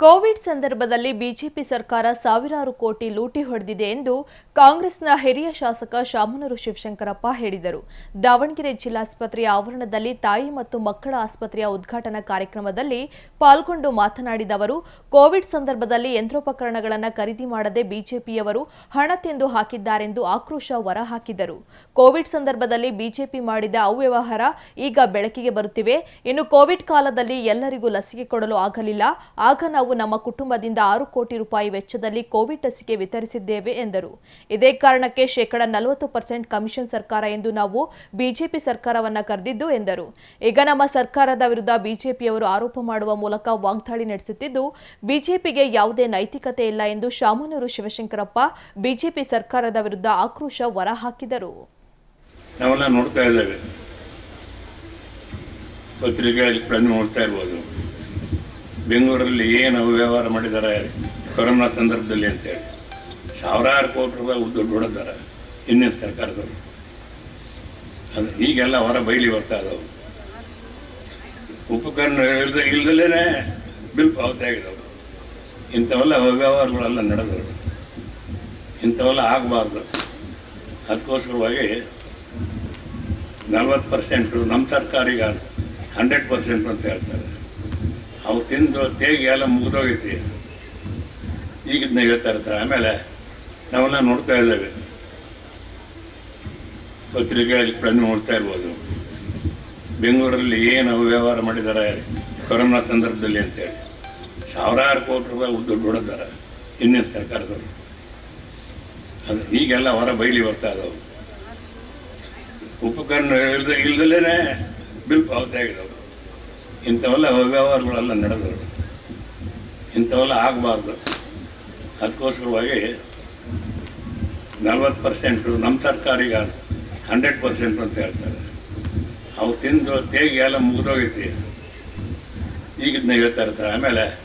Covid ಸಂದರ್ಭದಲ್ಲಿ BJP ಸರ್ಕಾರ ಸಾವಿರಾರು ಕೋಟಿ ಲೂಟಿ ಹೊಡೆದಿದೆ ಎಂದು ಕಾಂಗ್ರೆಸ್ನ ಹಿರಿಯ ಶಾಸಕ ಶಾಮನೂರು ಶಿವಶಂಕರಪ್ಪ ಹೇಳಿದರು. ದಾವಣಗೆರೆ ಜಿಲ್ಲಾಸ್ಪತ್ರೆಯ ಆವರಣದಲ್ಲಿ ತಾಯಿ ಮತ್ತು ಮಕ್ಕಳ ಆಸ್ಪತ್ರೆಯ ಉದ್ಘಾಟನಾ ಕಾರ್ಯಕ್ರಮದಲ್ಲಿ ಪಾಲ್ಗೊಂಡು ಮಾತನಾಡಿದ ಅವರು, ಕೋವಿಡ್ ಸಂದರ್ಭದಲ್ಲಿ ಯಂತ್ರೋಪಕರಣಗಳನ್ನು ಖರೀದಿ ಮಾಡದೆ ಬಿಜೆಪಿಯವರು ಹಣ ತಿಂದು ಹಾಕಿದ್ದಾರೆಂದು ಆಕ್ರೋಶ ಹೊರಹಾಕಿದರು. ಕೋವಿಡ್ ಸಂದರ್ಭದಲ್ಲಿ ಬಿಜೆಪಿ ಮಾಡಿದ ಅವ್ಯವಹಾರ ಈಗ ಬೆಳಕಿಗೆ ಬರುತ್ತಿವೆ. ಇನ್ನು ಕೋವಿಡ್ ಕಾಲದಲ್ಲಿ ಎಲ್ಲರಿಗೂ ಲಸಿಕೆ ಕೊಡಲು ಆಗಲಿಲ್ಲ. ಆಗ ನಮ್ಮ ಕುಟುಂಬದಿಂದ ಆರು ಕೋಟಿ ರೂಪಾಯಿ ವೆಚ್ಚದಲ್ಲಿ ಕೋವಿಡ್ ಲಸಿಕೆ ವಿತರಿಸಿದ್ದೇವೆ ಎಂದರು. ಇದೇ ಕಾರಣಕ್ಕೆ ಶೇಕಡ ನಲವತ್ತು ಪರ್ಸೆಂಟ್ ಕಮಿಷನ್ ಸರ್ಕಾರ ಎಂದು ನಾವು ಬಿಜೆಪಿ ಸರ್ಕಾರವನ್ನು ಕರೆದಿದ್ದು ಎಂದರು. ಈಗ ನಮ್ಮ ಸರ್ಕಾರದ ವಿರುದ್ಧ ಬಿಜೆಪಿಯವರು ಆರೋಪ ಮಾಡುವ ಮೂಲಕ ವಾಗ್ದಾಳಿ ನಡೆಸುತ್ತಿದ್ದು, ಬಿಜೆಪಿಗೆ ಯಾವುದೇ ನೈತಿಕತೆ ಇಲ್ಲ ಎಂದು ಶಾಮನೂರು ಶಿವಶಂಕರಪ್ಪ ಬಿಜೆಪಿ ಸರ್ಕಾರದ ವಿರುದ್ಧ ಆಕ್ರೋಶ ಹೊರಹಾಕಿದರು. ನಾವೆಲ್ಲ ನೋಡ್ತಾ ಇದ್ದೇವೆ. ಪತ್ರಿಕೆಗಳಲ್ಲಿ ನೋಡ್ತಾ ಇರ್ಬೋದು. ಬೆಂಗಳೂರಲ್ಲಿ ಏನು ಅವ್ಯವಹಾರ ಮಾಡಿದ್ದಾರೆ ಕೊರೋನಾ ಸಂದರ್ಭದಲ್ಲಿ ಅಂತೇಳಿ. ಸಾವಿರಾರು ಕೋಟಿ ರೂಪಾಯಿ ದುಡ್ಡು ಹೊಡೆದಾರೆ ಹಿಂದಿನ ಸರ್ಕಾರದವರು. ಅದು ಈಗೆಲ್ಲ ಹೊರ ಬೈಲಿ ಬರ್ತಾ ಇದಾವೆ. ಉಪಕರಣ ಇಲ್ದ ಬಿಲ್ ಪಾವತಿ ಆಗಿದಾವೆ. ಇಂಥವೆಲ್ಲ ಅವ್ಯವಹಾರಗಳೆಲ್ಲ ನಡೆದವು. ಇಂಥವೆಲ್ಲ ಆಗಬಾರ್ದು. ಅದಕ್ಕೋಸ್ಕರವಾಗಿ ನಲ್ವತ್ತು ಪರ್ಸೆಂಟು ನಮ್ಮ ಸರ್ಕಾರಿಗ ಹಂಡ್ರೆಡ್ ಪರ್ಸೆಂಟು ಅಂತ ಹೇಳ್ತಾರೆ. ಅವ್ರು ತಿಂದು ತೇಗಿ ಎಲ್ಲ ಮುಗಿದೋಗೈತಿ. ಈಗಿದ್ನ ಹೇಳ್ತಾ ಇರ್ತಾರೆ. ಆಮೇಲೆ ನಾವೆಲ್ಲ ನೋಡ್ತಾ ಇದ್ದೇವೆ. ಪತ್ರಿಕೆಗಳಲ್ಲಿ ಪ್ರಜ್ಞೆ ನೋಡ್ತಾ ಇರ್ಬೋದು. ಬೆಂಗಳೂರಲ್ಲಿ ಏನು ಅವ್ಯವಹಾರ ಮಾಡಿದ್ದಾರೆ ಕೊರೋನಾ ಸಂದರ್ಭದಲ್ಲಿ ಅಂತೇಳಿ. ಸಾವಿರಾರು ಕೋಟಿ ರೂಪಾಯಿ ದುಡ್ಡು ಹೊಡೆದಾರೆ ಹಿಂದಿನ ಸರ್ಕಾರದವರು. ಅದು ಈಗೆಲ್ಲ ಹೊರ ಬೈಲಿ ಬರ್ತಾ ಇದಾವೆ. ಉಪಕರಣ ಇಲ್ದ ಇಲ್ದಲೇ ಬಿಲ್ ಪಾವತಿ ಆಗಿದಾವೆ ಇಂಥವೆಲ್ಲ ಅವ್ಯವಹಾರಗಳೆಲ್ಲ ನಡೆದು ಇಂಥವೆಲ್ಲ ಆಗಬಾರ್ದು. ಅದಕ್ಕೋಸ್ಕರವಾಗಿ ನಲ್ವತ್ತು ಪರ್ಸೆಂಟು ನಮ್ಮ ಸರ್ಕಾರ ಈಗ ಹಂಡ್ರೆಡ್ ಪರ್ಸೆಂಟು ಅಂತ ಹೇಳ್ತಾರೆ. ಅವ್ರು ತಿಂದು ತೇಗಿ ಎಲ್ಲ ಮುಗಿದೋಗೈತಿ. ಈಗ ಇದನ್ನ ಹೇಳ್ತಾ ಇರ್ತಾರೆ. ಆಮೇಲೆ